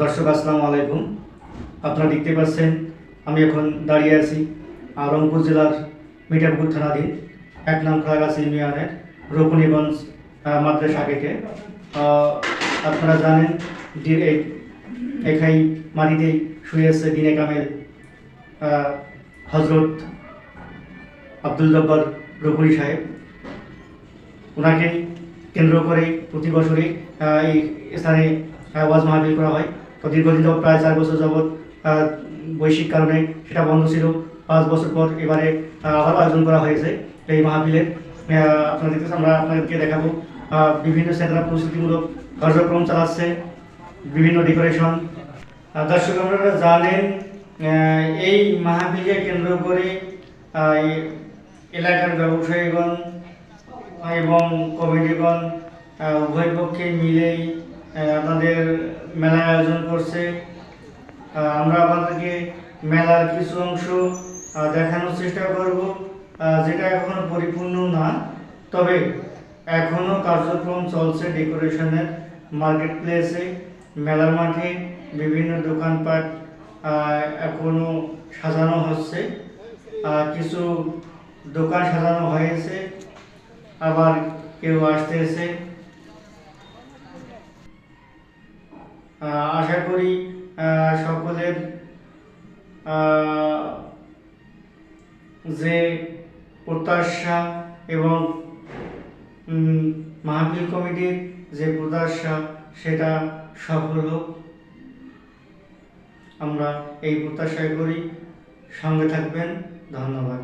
দর্শক, আসসালামু আলাইকুম। আপনারা দেখতে পাচ্ছেন, আমি এখন দাঁড়িয়ে আছি রংপুর জেলার মিঠাপুকুর থানাধীন এক নাম খাগাছি ইউনিয়নের রকুনিগঞ্জ মাদ্রাসা গেটে। আপনারা জানেন এখাই মাটিতেই শুয়ে আছে দিনে কামেল হজরত আব্দুল জব্বার রকুনি সাহেব। ওনাকে কেন্দ্র করে প্রতি বছরই এই স্থানে ওয়াজ মাহফিল করা হয়। তো দীর্ঘদিন যাবৎ, প্রায় চার বছর যাবৎ বৈশ্বিক কারণে সেটা বন্ধ ছিল। পাঁচ বছর পর এবারে আবার আয়োজন করা হয়েছে এই মাহফিলের। আপনারা দেখতেছেন আমরা আপনাদেরকে দেখাবো। বিভিন্ন সেন্টার প্রস্তুতিমূলক কার্যক্রম চালাচ্ছে, বিভিন্ন ডেকোরেশন। দর্শক, আপনারা জানেন এই মাহফিলকে কেন্দ্র করে এলাকার ব্যবসায়ীগণ এবং কমিটিগণ উভয় পক্ষে মিলেই আপনাদের মেলা আয়োজন করছে। আমরা আপনাদেরকে মেলার কিছু অংশ দেখানোর চেষ্টা করব। যেটা এখনও পরিপূর্ণ না তবে এখনও কার্যক্রম চলছে ডেকোরেশনের মার্কেট প্লেসে মেলার মাঠে বিভিন্ন দোকানপাট আহ, এখনও সাজানো হচ্ছে। কিছু দোকান সাজানো হয়েছে আবার কেউ আসতেছে। আশা করি সকলের যে প্রত্যাশা এবং মাহফিল কমিটির যে প্রত্যাশা, সেটা সফল হোক। আমরা এই প্রত্যাশা করি। সঙ্গে থাকবেন। ধন্যবাদ।